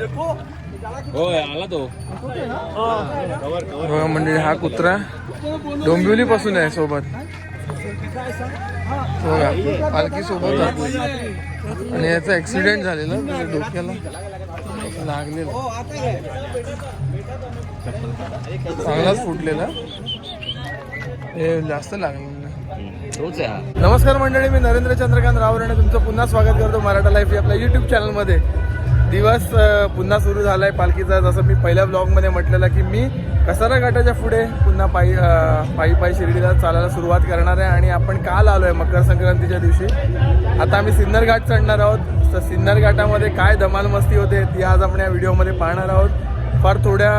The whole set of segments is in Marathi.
आला तो. बघा म्हणजे हा कुत्रा डोंबिवली पासून आहे सोबत. बघा पालखी सोबत. आणि याचा ऍक्सिडेंट झालेला त्याच्या डोक्याला लागलेला. चांगलाच फुटलेला. हे जास्त लागलेलं तोच आहे हा. नमस्कार मंडळी मी नरेंद्र चंद्रकांत रावण आणि तुमचं पुन्हा स्वागत करतो मराठा लाईफ या आपल्या यूट्यूब चॅनलमध्ये दिवस पुन्हा सुरू झाला आहे पालखीचा. जसं मी पहिल्या ब्लॉगमध्ये म्हटलेलं की मी कसारा घाटाच्या पुढे पुन्हा पायी पायी पायी शिर्डीला चालायला सुरुवात करणार आहे आणि आपण काल आलो आहे मकर संक्रांतीच्या दिवशी. आता आम्ही सिन्नर घाट चढणार आहोत. तर सिन्नर घाटामध्ये काय धमाल मस्ती होते ती आज आपण या व्हिडिओमध्ये पाहणार आहोत. फार थोड्या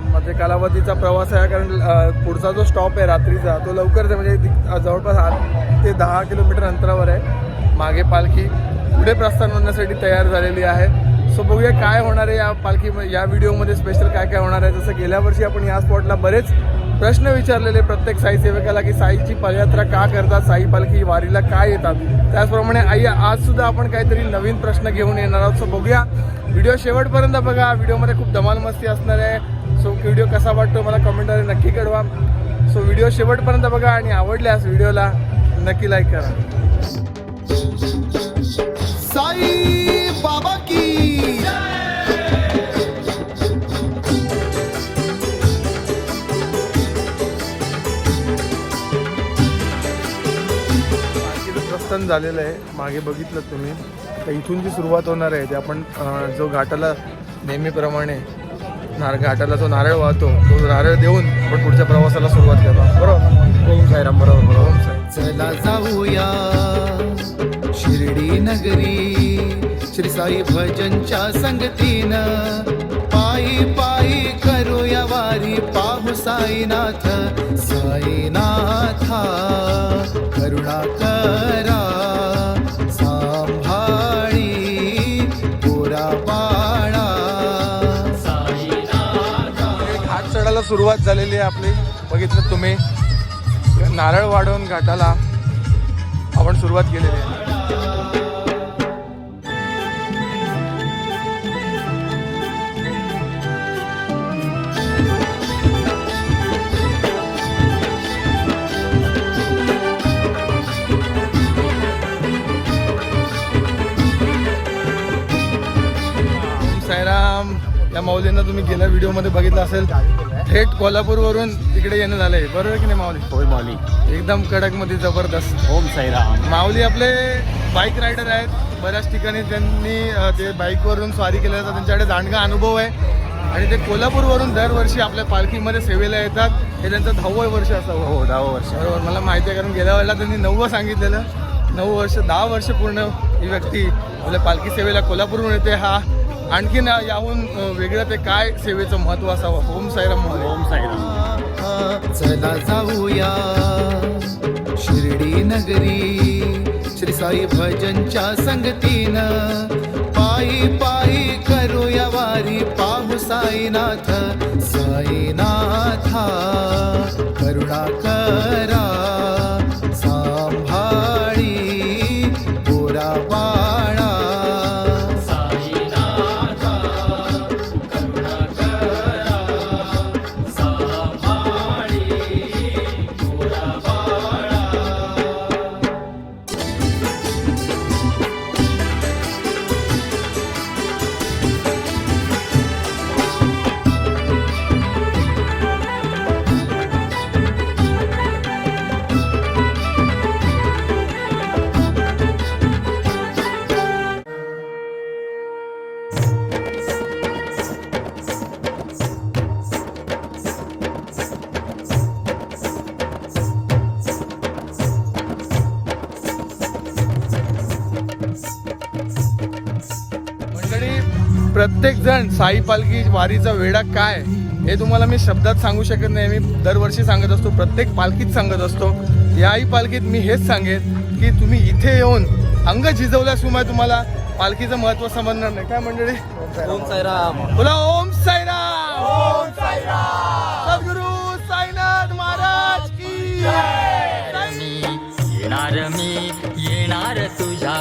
म्हणजे कालावधीचा प्रवास आहे कारण पुढचा जो स्टॉप आहे रात्रीचा तो लवकरच आहे. म्हणजे जवळपास आठ ते दहा किलोमीटर अंतरावर आहे. मागे पालखी पुढे प्रस्थान होण्यासाठी तयार झालेली आहे. सो बघूया काय होणार आहे या पालखी या व्हिडिओमध्ये स्पेशल काय काय होणार आहे. जसं गेल्या वर्षी आपण या स्पॉटला बरेच प्रश्न विचारलेले प्रत्येक साई सेवकाला की साईची पदयात्रा का करतात? साई पालखी वारीला काय येतात? त्याचप्रमाणे आई आज सुद्धा आपण काहीतरी नवीन प्रश्न घेऊन येणार आहोत. सो बघूया. व्हिडिओ शेवटपर्यंत बघा. व्हिडिओमध्ये खूप धमाल मस्ती असणार आहे. सो व्हिडिओ कसा वाटतो मला कमेंटमध्ये नक्की कळवा. सो व्हिडिओ शेवटपर्यंत बघा आणि आवडल्यास व्हिडिओला नक्की लाईक करा. झालेलं आहे. मागे बघितलं तुम्ही. आता इथून जी सुरुवात होणार आहे ते आपण जो घाटाला नेहमीप्रमाणे नार घाटाला जो नारळ वाहतो तो नारळ देऊन आपण पुढच्या प्रवासाला सुरुवात करतो बरोबर? ओम साईराम बरोबर बरोबर. ओम साई चला जाऊया शिर्डी नगरी. श्री साई भजनच्या संगतीनं पायी पायी करूया वारी पाहू साईनाथ साईनाथा करुणा करा सांभाळी पोरा बाळा. घाट चढायला सुरुवात झालेली आहे आपली. बघितलं तुम्ही. नारळ वाढवून घाटाला आपण सुरुवात केलेली आहे. या माऊलींना तुम्ही गेल्या व्हिडिओमध्ये बघितलं असेल थेट कोल्हापूरवरून इकडे येणं झालंय. बरोबर की नाही माऊली? होय माऊली. एकदम कडकमध्ये जबरदस्त. ओम साईराम. माऊली आपले बाईक रायडर आहेत. बऱ्याच ठिकाणी त्यांनी ते बाईकवरून स्वारी केल्याचा त्यांच्याकडे दांडगा अनुभव आहे. आणि ते कोल्हापूरवरून दरवर्षी आपल्या पालखीमध्ये सेवेला येतात. हे त्यांचं दहावं वर्ष असावं. हो दहा वर्ष. बरोबर. मला माहिती आहे कारण गेल्या वेळेला त्यांनी नव्वं सांगितलेलं. नऊ वर्ष दहा वर्ष पूर्ण ही व्यक्ती आपल्या पालखी सेवेला कोल्हापूरहून येते. हा आणखीन याहून वेगळं ते काय सेवेचं महत्त्व असावं? ओम साईराम ओम साईराम. चला जाऊया. शिर्डी नगरी श्री साई भजनच्या संगतीनं पायी पायी करूया वारी. पाहू साईनाथ साईनाथा करुणा करा जण साई पालखी वारीचा वेडा काय? हे तुम्हाला मी शब्दात सांगू शकत नाही. मी दरवर्षी सांगत असतो प्रत्येक पालखीत सांगत असतो. याही पालखीत मी हेच सांगेन की तुम्ही इथे येऊन अंग झिजवल्याशिवाय तुम्हाला पालखीचं महत्त्व समजणार नाही. काय मंडळी? ओम साईराम. बोला ओम साईराम! ओम साईराम! सद्गुरु साईनाथ महाराज की जय. येणार मी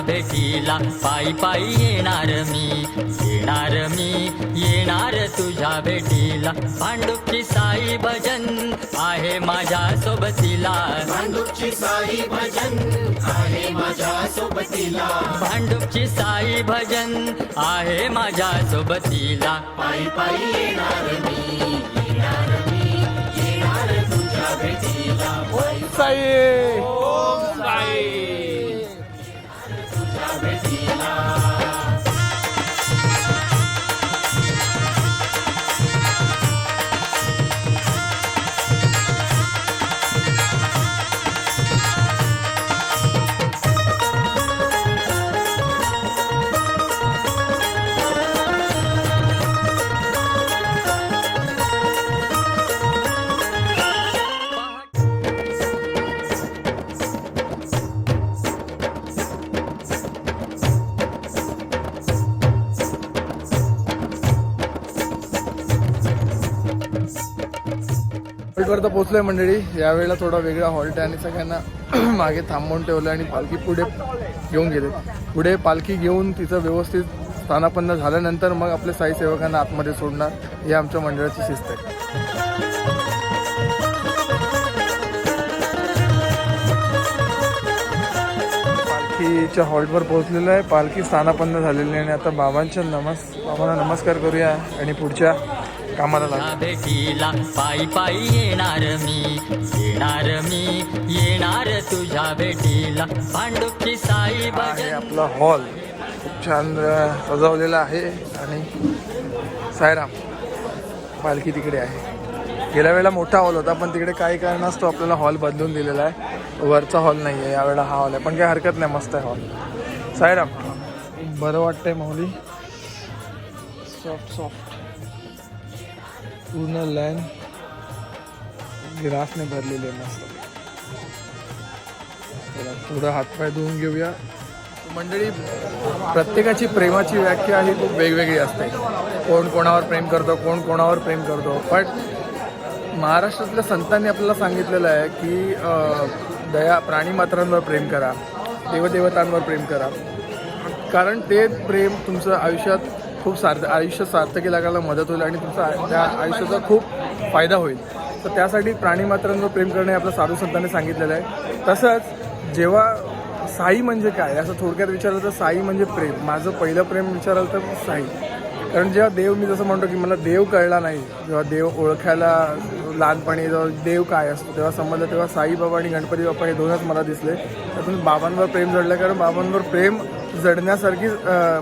भेटीला पायी पायी येणार मी येणार मी येणार तुझ्या भेटीला. भांडुपची साई भजन आहे माझ्या सोबतीला. भांडुपची साई भजन आहे माझ्या सोबतीला. भांडुपची साई भजन आहे माझ्या सोबतीला. पायी पायी येणार मी येणार मी येणार तुझ्या भेटीला. साई! तर पोहोचलोय मंडळी. यावेळेला थोडा वेगळा हॉल्ट आहे आणि सगळ्यांना मागे थांबवून ठेवलं आणि पालखी पुढे घेऊन गेले. पुढे पालखी घेऊन तिचं व्यवस्थित स्थानापन्न झाल्यानंतर मग आपल्या साई सेवकांना आतमध्ये सोडणार ही आमच्या मंडळाची शिस्त आहे. पालखीच्या हॉल्टवर पोहोचलेलं आहे. पालखी स्थानापन्न झालेली आहे आणि आता बाबांच्या नमस् बाबांना नमस्कार करूया आणि पुढच्या कामाला लागू तुझ्या भेटीला पायी पायी येणार मी येणार मी येणार तुझ्या भेटीला. भांडुपची साई आहे भजन. आपला हॉल. खूप छान अ, सजवलेला आहे आणि सायराम पालखी तिकडे आहे. गेल्या वेळेला मोठा हॉल होता पण तिकडे काही कारणास्तव आपल्याला हॉल बदलून दिलेला आहे. वरचा हॉल नाही आहे यावेळेला हा हॉल आहे पण काही हरकत नाही मस्त आहे हॉल. सायराम बरं वाटतंय माऊली. सॉफ्ट सॉफ्ट पूर्ण लँड ग्रासने भरलेली आहे मस्त. चला थोडं हातपाय धुवून घेऊया. मंडळी प्रत्येकाची प्रेमाची व्याख्या ही खूप वेगवेगळी असते. कोण कोणावर प्रेम करतो कोण कोणावर प्रेम करतो. पण महाराष्ट्रातल्या संतांनी आपल्याला सांगितलेलं आहे की दया प्राणीमात्रांवर प्रेम करा देवदेवतांवर प्रेम करा. कारण ते प्रेम तुमचं आयुष्यात खूप सार्थ आयुष्य सार्थकी लागायला मदत होईल आणि तुमचा त्या आयुष्याचा खूप फायदा होईल. तर त्यासाठी प्राणीमात्रांवर प्रेम करणे आपल्या साधू संतांनी सांगितलेलं आहे. तसंच जेव्हा साई म्हणजे काय असं थोडक्यात विचारलं तर साई म्हणजे प्रेम. माझं पहिलं प्रेम विचाराल तर साई. कारण जेव्हा देव मी जसं म्हणतो की मला देव कळला नाही जेव्हा देव ओळखायला लहानपणी जेव्हा देव काय असतो तेव्हा समजलं तेव्हा साईबाबा आणि गणपती बाप्पा हे दोनच मला दिसले. त्यातून बाबांवर प्रेम जडलं कारण बाबांवर प्रेम जडण्यासारखी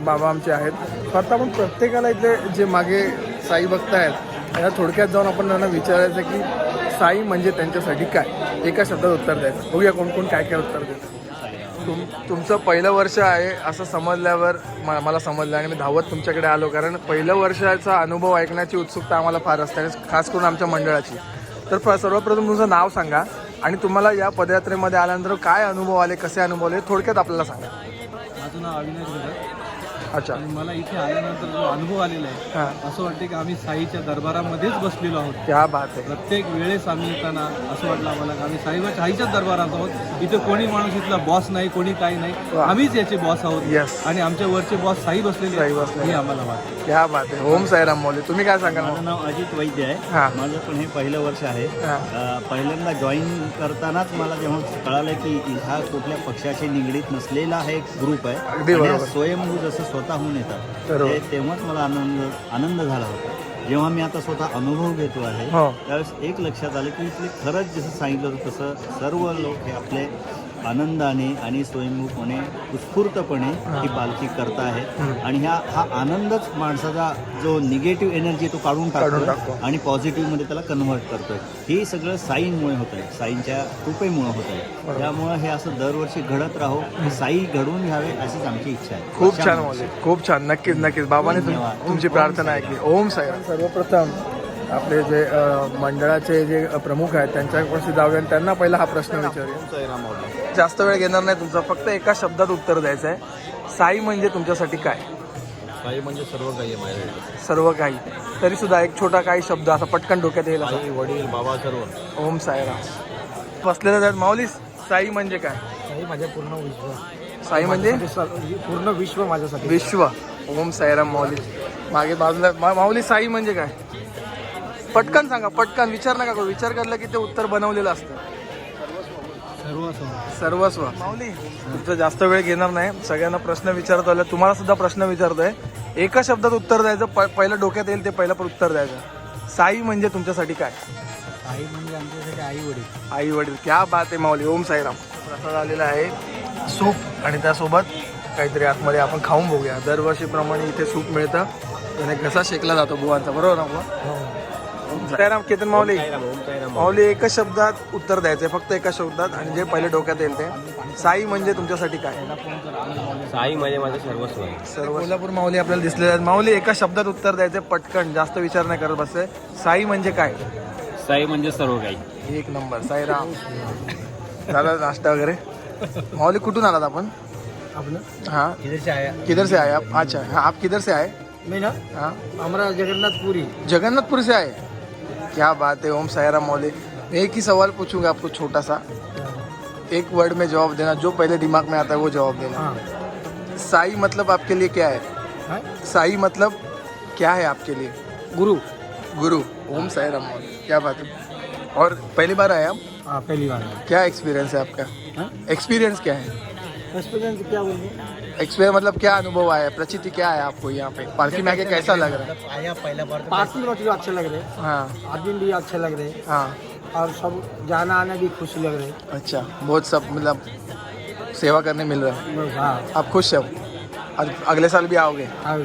बाबा आमचे आहेत. फक्त आता आपण प्रत्येकाला इथले जे मागे साई भक्त आहेत या थोडक्यात जाऊन आपण त्यांना विचारायचं की साई म्हणजे त्यांच्यासाठी काय? एका शब्दात उत्तर द्यायचं. बघूया कोण कोण काय काय उत्तर देतं. तुम तुमचं पहिलं वर्ष आहे असं समजल्यावर म- मला समजलं आणि मी धावत तुमच्याकडे आलो. कारण पहिलं वर्षाचा अनुभव ऐकण्याची उत्सुकता आम्हाला फार असते आणि खास करून आमच्या मंडळाची. तर फ- सर्वप्रथम तुमचं नाव सांगा आणि तुम्हाला या पदयात्रेमध्ये आल्यानंतर काय अनुभव आले कसे अनुभव आले हे थोडक्यात आपल्याला सांगा. माझं नाव अविनाश भगत अच्छा. आणि मला इथे आल्यानंतर जो अनुभव आलेला आहे असं वाटते की आम्ही साईच्या दरबारामध्येच बसलेलो आहोत. क्या बात आहे. प्रत्येक वेळेस आम्ही येताना असं वाटलं आम्हाला की आम्ही साईबाच्या आईच्याच दरबारात आहोत. इथे कोणी माणूस इथला बॉस नाही कोणी काही नाही. आम्हीच याचे बॉस आहोत. आणि आमच्या वरचे बॉस साई बसलेले साई. बसलेले. हे आम्हाला वाटतं. क्या बात आहे. ओम साईराम मौली तुम्ही काय सांगाल? माझं नाव अजित वैद्य आहे. हां. माझं पण हे पहिलं वर्ष आहे. पहिल्यांदा जॉईन करतानाच मला जेव्हा कळालं की हा कुठल्या पक्षाशी निगडीत नसलेला हा एक ग्रुप आहे. स्वयंभू जसं स्वतःहून येतात बरोबर. ते तेव्हाच मला आनंद आनंद झाला होता जेव्हा मी आता स्वतः अनुभव घेतो आहे हो. त्यावेळेस एक लक्षात आलं की इथले खरंच जसं सांगितलं होतं तसं सर्व लोक हे आपले आनंदाने आणि स्वयंभूपणे उत्स्फूर्तपणे ही. पालखी करत आहे आणि ह्या हा आनंदच माणसाचा जो निगेटिव्ह एनर्जी तो काढून टाकतो. आणि पॉझिटिव्हमध्ये त्याला कन्व्हर्ट करतोय. हे सगळं साईंमुळे होत आहे. साईंच्या कृपेमुळे होत आहे. त्यामुळे हे असं दरवर्षी घडत राहो. हे साई घडवून घ्यावे अशीच आमची इच्छा आहे. खूप छान मौली खूप छान. नक्कीच नक्कीच. बाबाने. तुमची प्रार्थना ऐकली. ओम साईराम सर्वप्रथम आपले जे मंडळाचे जे प्रमुख आहेत त्यांच्यापाशी जाऊया आणि त्यांना पहिला हा प्रश्न विचारूया. जास्त वेळ घेणार नाही तुमचा. फक्त एका शब्दात उत्तर द्यायचं आहे साई म्हणजे तुमच्यासाठी काय? साई म्हणजे सर्व काही आहे सर्व काही. तरी सुद्धा एक छोटा काही शब्द असा पटकन डोक्यात येईल असा. आई वडील बाबा सर्व. ओम साईराम. बसलेलं आहेत माऊली साई म्हणजे काय? साई माझ्या पूर्ण विश्व. साई म्हणजे? पूर्ण विश्व माझ्यासाठी. विश्व. ओम साईराम माऊली मागे बाजूला मा- माऊली साई म्हणजे काय? पटकन सांगा पटकन. विचार नका करू. विचार करला की ते उत्तर बनवलेलं असतं. सर्वस्व. माऊली तुमचा जास्त वेळ घेणार नाही. सगळ्यांना प्रश्न विचारतो आला तुम्हाला सुद्धा प्रश्न विचारतोय. एका शब्दात उत्तर द्यायचं प- पहिलं डोक्यात येईल ते पहिलं पण उत्तर द्यायचं. साई म्हणजे तुमच्यासाठी काय? आई म्हणजे आमच्यासाठी आई वडील. आई वडील. क्या बात आहे माऊली. ओम साईराम. प्रसाद आलेला आहे. सूप आणि त्यासोबत काहीतरी आतमध्ये आपण खाऊन बघूया. दरवर्षीप्रमाणे इथे सूप मिळतं. त्याने घसा शेकला जातो बुवांचा. बरोबर ना बुवा? साईराम केतन माऊली. माऊली. एकच शब्दात उत्तर द्यायचंय फक्त एका शब्दात आणि जे पहिले डोक्यात येईल ते. साई म्हणजे तुमच्यासाठी काय? साई म्हणजे माझं सर्वस्व आहे. सर्व कोल्हापूर माऊली आपल्याला दिसलेले आहेत. माऊली एका शब्दात उत्तर द्यायचे पटकन जास्त विचार नाही करत बसते साई म्हणजे काय? साई म्हणजे सर्व काही एक नंबर. साईराम. झाला नाश्ता वगैरे. माऊली कुठून आलात आपण? आपलं? हाँ. किधर से आया? किधर से आए आप अच्छा. हाँ आप किधर से आए? मी ना हाँ. हमारा जगन्नाथपुरी. जगन्नाथपुर से आए? क्या बात है ओम साईराम मौली। मैं एक ही सवाल पूछूँगा आपको छोटा सा। एक वर्ड में जवाब देना जो पहले दिमाग में आता है वो जवाब देना। हाँ। साई मतलब आपके लिए क्या है? हाँ? साई मतलब क्या है आपके लिए? गुरु। गुरु ओम साईराम मौली। क्या बात है। और पहली बार आए आप? हाँ पहली बार क्या एक्सपीरियंस है आपका? एक्सपीरियंस क्या है? एक्सपीरियंस क्या बोलूँ? एक्सपीरियंस मतलब क्या अनुभव आया? प्रचिति क्या है आपको यहाँ पे? पार्किंग में आके कैसा लग रहा है? आया पहला बार पार्टी वार्टी अच्छे लग रहे हाँ। आदमी भी अच्छे लग रहे हाँ। और सब जाना आना भी खुशी लग रहे अच्छा बहुत सब मतलब सेवा करने मिल रहा है। हाँ। आप खुश हो? आज अगले साल भी आओगे? हाँ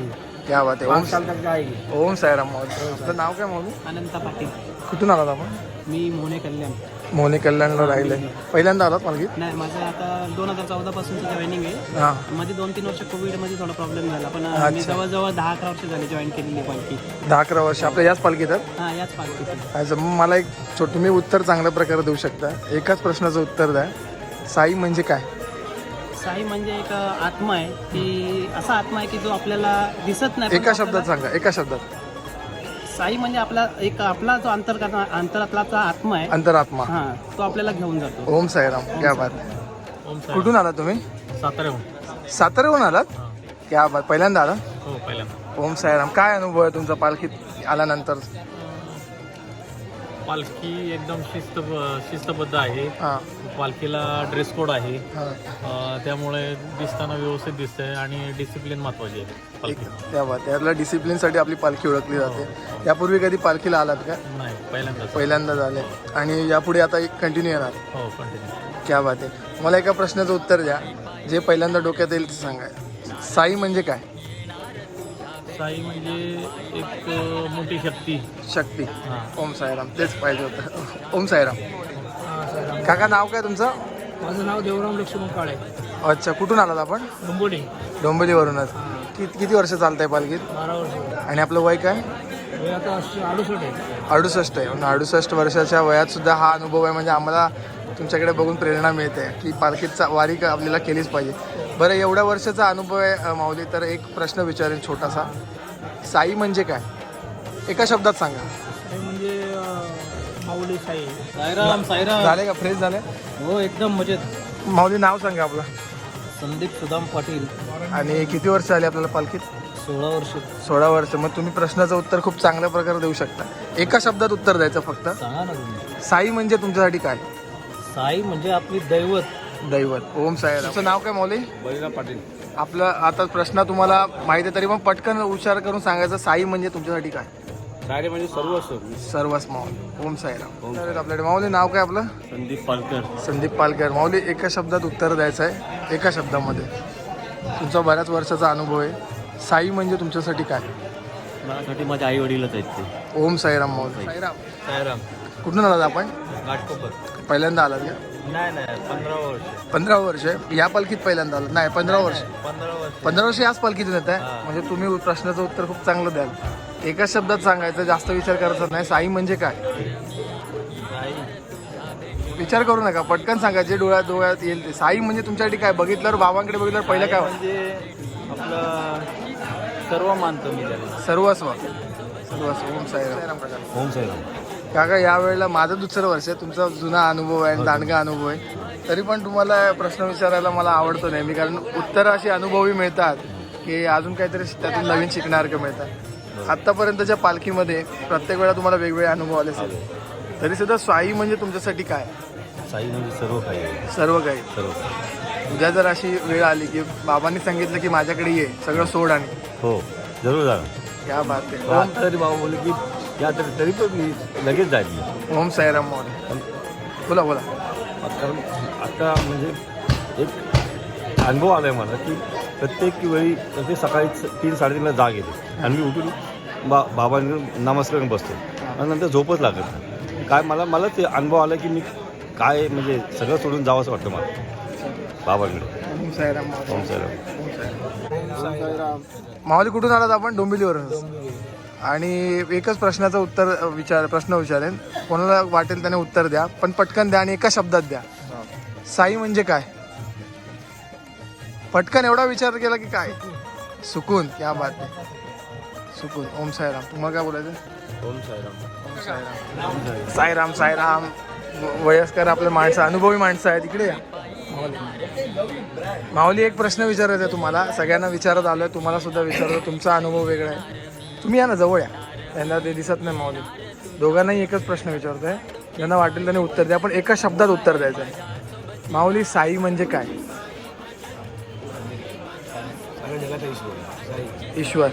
क्या बात है। ओम साल तक जाएगी। ओम आपलं नाव काय मौली अनंता पाटील। कुठून आलात आपण मी मोने कल्याण। मोहनी कल्याणला राहिले. पहिल्यांदा आलात मला नाही माझं आता दोन हजार चौदा पासूनचं जॉईनिंग आहे. हां. मध्ये दोन तीन वर्ष कोविडमध्ये थोडा प्रॉब्लेम झाला पण. मी जवळजवळ दहा अकरा वर्ष झाले जॉईन केलेली पालखी दहा अकरा वर्ष. आपल्या याच पालखीतात हां याच अच्छा मग मला एक छोट तुम्ही उत्तर चांगल्या प्रकारे देऊ शकता. एकाच प्रश्नाचं उत्तर द्या. साई म्हणजे काय? साई म्हणजे एक आत्मा आहे. की असा आत्मा आहे की जो आपल्याला दिसत नाही एका शब्दात सांगा. एका शब्दात. साई म्हणजे आपला एक आपला जो अंतर अंतरातला आत्मा आहे अंतरात्मा. हा तो आपल्याला घेऊन जातो. ओम साईराम क्या बात. कुठून आलात तुम्ही? साताऱ्याहून. साताऱ्याहून आलात? क्या बात. पहिल्यांदा आला? हो पहिल्यांदा. ओम साईराम काय अनुभव आहे तुमचा पालखीत आल्यानंतर? पालखी एकदम शिस्त शिस्तबद्ध आहे. हां. पालखीला ड्रेस कोड आहे. हां. अ, त्यामुळे दिसताना व्यवस्थित दिसतंय आणि डिसिप्लिन महत्वाची आहे पालखी त्या बात डिसिप्लिनसाठी आपली पालखी ओळखली जाते. यापूर्वी कधी पालखीला आलात का? नाही पहिल्यांदाच. पहिल्यांदा झाले आणि यापुढे आता एक कंटिन्यू येणार. हो कंटिन्यू क्या बात आहे. मला एका प्रश्नाचं उत्तर द्या. जे पहिल्यांदा डोक्यात येईल ते सांगा. साई म्हणजे काय? साई म्हणजे एक अ, मोठी शक्ती. शक्ती. हां. ओम साईराम. तेच पाहिजे होतं. ओम साईराम. काका नाव काय तुमचं? माझं नाव देवराम लक्ष्मण काळे. अच्छा कुठून आलात आपण? डोंबोली डोंबिवलीवरूनच. किती किती वर्ष चालतंय पालखीत? बारा वर्ष. आणि आपलं वय काय? आता अडुसठ आहे. अडुसष्ट आहे. म्हणजे अडुसष्ट वर्षाच्या वयात सुद्धा हा अनुभव आहे. म्हणजे आम्हाला तुमच्याकडे बघून प्रेरणा मिळते की पालखीचा वारी का आपल्याला केलीच पाहिजे. बरं एवढ्या वर्षाचा अनुभव आहे माऊली तर एक प्रश्न विचारेन छोटासा. साई म्हणजे काय? एका शब्दात सांगा. म्हणजे माऊली साई. साईराम साईराम. झाले का? फ्रेश झाले? हो एकदम मजेत. माऊली नाव सांगा आपलं. संदीप सुदाम पाटील. आणि किती वर्ष आली आपल्याला पालखीत? सोळा वर्ष. सोळा वर्ष. मग तुम्ही प्रश्नाचं उत्तर खूप चांगल्या प्रकारे देऊ शकता. एका शब्दात उत्तर द्यायचं फक्त. सांगा ना तुम्ही. साई म्हणजे तुमच्यासाठी काय? साई म्हणजे आपली दैवत. दैवत. ओम साई तुमचं नाव काय मौली बळीराम पाटील. आपलं आता प्रश्न तुम्हाला माहिती आहे तरी पण पटकन उच्चार करून सांगायचं साई म्हणजे तुमच्यासाठी काय? साई म्हणजे सर्वस्व. सर्वच माऊली. ओम साईराम. तर आपल्याकडे माऊली नाव काय आपलं? संदीप पालकर. संदीप पालकर. माऊली एका शब्दात उत्तर द्यायचं आहे एका शब्दामध्ये. तुमचा बऱ्याच वर्षाचा अनुभव आहे. साई म्हणजे तुमच्यासाठी काय? माझ्यासाठी माझे आई वडीलच आहेत ते. ओम साईराम माऊली. साईराम. साईराम. कुठून आलात आपण? घाटकोपर. पहिल्यांदा आलात का? नाही नाही. पंधरा वर्ष. पंधरा वर्ष. या पालखीत पहिल्यांदा आलात. नाही पंधरा वर्ष. पंधरा वर्ष. पंधरा वर्ष याच पालखीतून येत आहे? म्हणजे तुम्ही प्रश्नाचं उत्तर खूप चांगलं द्याल. एका शब्दात सांगायचं जास्त विचार करायचा नाही. साई म्हणजे काय? विचार करू नका. पटकन सांगा जे डोळ्यात डोळ्यात येईल ते. साई म्हणजे तुमच्यासाठी काय? बघितल्यावर बाबांकडे बघितल्यावर पहिलं काय? म्हणजे आपलं सर्व मानतो मी सर्वस्व. सर्वस्व. ओम साईराम. ओम साईराम. काका या वेळेला माझं दुसरं वर्ष आहे. तुमचा जुना अनुभव आहे आणि दांडगा अनुभव आहे. तरी पण तुम्हाला प्रश्न विचारायला मला आवडतो नेहमी कारण उत्तरं अशी अनुभवी मिळतात की अजून काहीतरी त्यातून नवीन शिकण्यासारखं मिळतात. आत्तापर्यंतच्या पालखीमध्ये प्रत्येक वेळा तुम्हाला वेगवेगळे अनुभव आले असेल. तरी सुद्धा साई म्हणजे तुमच्यासाठी काय? साई म्हणजे सर्व काही. आहे सर्व काही. सर्व उद्या जर अशी वेळ आली की बाबांनी सांगितलं की माझ्याकडे ये सगळं सोड आणि. हो जरूर जा क्या बात आहे. आता तरी बाबा बोलले की या तरी तरी पण मी लगेच जाईल. ओम साईराम मोहन बोला बोला. कारण आता म्हणजे एक अनुभव आला आहे मला की प्रत्येक वेळी प्रत्येक सकाळी तीन साडेतीनला जाग येते. आणि मी उठून बा बाबांकडे नमस्कार बसतो. आणि नंतर झोपच लागत नाही. काय मला मला ते अनुभव आला की मी काय म्हणजे सगळं सोडून जावं असं वाटतं मला. बाबांकडे ओम साईराम. ओम साईराम. माऊली कुठून आलात आपण? डोंबिवलीवरून. आणि एकच प्रश्नाचं उत्तर विचार प्रश्न विचारेन. कोणाला वाटेल त्याने उत्तर द्या पण पटकन द्या आणि एका शब्दात द्या. साई म्हणजे काय? पटकन एवढा विचार केला की काय? सुकून क्या बात आहे सुकून. ओम साईराम. तुम्हाला काय बोलायचं? ओम साईराम. साईराम. साईराम व- वयस्कर आपले माणसं अनुभवी माणसं आहेत. इकडे या. माऊली. माऊली एक प्रश्न विचारायचा आहे तुम्हाला. सगळ्यांना विचारत आलोय तुम्हाला सुद्धा विचारतो. तुमचा अनुभव वेगळा आहे. तुम्ही या ना जवळ या. त्यांना ते दिसत नाही माऊली. दोघांनाही एकच प्रश्न विचारतोय. ज्यांना वाटेल त्याने उत्तर द्या पण एका शब्दात उत्तर द्यायचं आहे. माऊली साई म्हणजे काय? ईश्वर.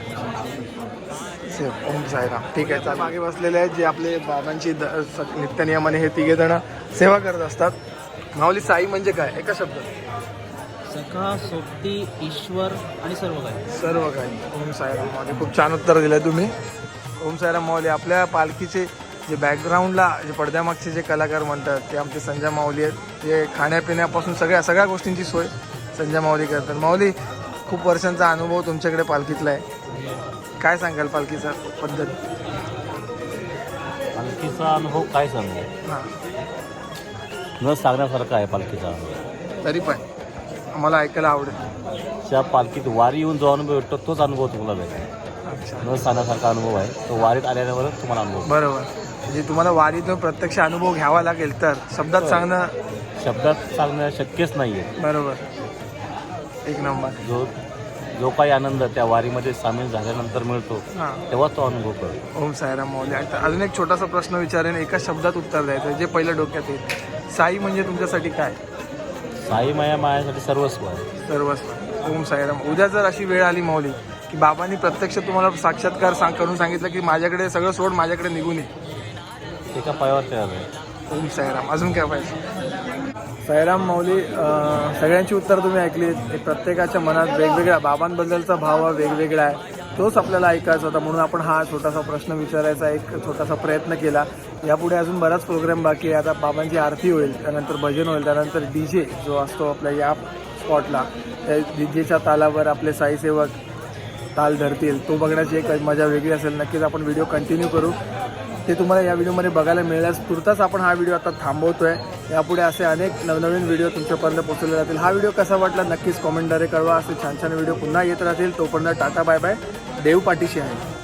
से- ओम साईराम. ठीक आहे मागे बसलेले आहेत जे आपले बाबांची द- नित्यनियमाने हे तिघे जण सेवा करत असतात. माऊली साई म्हणजे काय? एका शब्दात. सखा सोबती ईश्वर आणि सर्व काही सर्व काही ओम साईराम. माऊली खूप छान उत्तर दिलंय तुम्ही. ओम साईराम माऊली आपल्या पालखीचे जे बॅकग्राऊंडला जे पडद्यामागचे जे कलाकार म्हणतात ते आमचे संजय माऊली आहेत. जे खाण्यापिण्यापासून सगळ्या सगळ्या गोष्टींची सोय संजय माऊली करतात. माऊली खूप वर्षांचा अनुभव तुमच्याकडे पालखीतला आहे. काय सांगाल पालखीचा पद्धत? पालखीचा अनुभव काय सांगू? हां. न सांगण्यासारखा आहे पालखीचा अनुभव. तरी पण आम्हाला ऐकायला आवडेल. त्या पालखीत वारी येऊन जो अनुभव भेटतो तोच अनुभव तुम्हाला भेटतो अच्छा. न सांगण्यासारखा अनुभव आहे. तो वारीत आल्यावरच तुम्हाला अनुभव बरोबर. म्हणजे तुम्हाला वारीतून प्रत्यक्ष अनुभव घ्यावा लागेल तर शब्दात सांगणं शब्दात सांगणं शक्यच नाही आहे बरोबर. एक नंबर. जो जो काही आनंद त्या वारीमध्ये सामील झाल्यानंतर मिळतो तेव्हा तो अनुभव कळतो. ओम साईराम मौली. आता अजून एक छोटासा प्रश्न विचारेन एका शब्दात उत्तर द्यायचं जे पहिलं डोक्यात येईल. साई म्हणजे तुमच्यासाठी काय? साई माया मायासाठी सर्वस्व आहे. सर्वस्व. ओम साईराम. उद्या जर अशी वेळ आली माऊली की बाबांनी प्रत्यक्ष तुम्हाला साक्षात्कार सांग करून सांगितलं की माझ्याकडे सगळं सोड माझ्याकडे निघून ये. एका पायावर तयार आहे ओम साईराम. अजून काय पाहिजे? सैराम माऊली सगळ्यांची उत्तर तुम्ही ऐकली प्रत्येकाच्या मनात वेगवेगळ्या बाबांबद्दलचा भाव हा वेगवेगळा आहे. तोच आपल्याला ऐकायचा होता म्हणून आपण हा छोटासा प्रश्न विचारायचा एक छोटासा प्रयत्न केला. यापुढे अजून बराच प्रोग्राम बाकी आहे. आता बाबांची आरती होईल त्यानंतर भजन होईल त्यानंतर डी जे जो असतो आपल्या या स्पॉटला त्या डी जेच्या तालावर आपले साईसेवक ताल धरतील. तो बघण्याची एक मजा वेगळी असेल. नक्कीच आपण व्हिडिओ कंटिन्यू करू. ते तुम्हाला या व्हिडिओमध्ये बघायला मिळाल्यास पुरताच आपण हा व्हिडिओ आता थांबवतोय. यापुढे असे अनेक नवनवीन व्हिडिओ तुमच्यापर्यंत पोहोचवले जातील हा व्हिडिओ कसा वाटला नक्कीच कॉमेंटद्वारे कळवा. असे छान छान व्हिडिओ पुन्हा येत राहतील. तोपर्यंत टाटा बाय बाय देव पाठीशी आहे.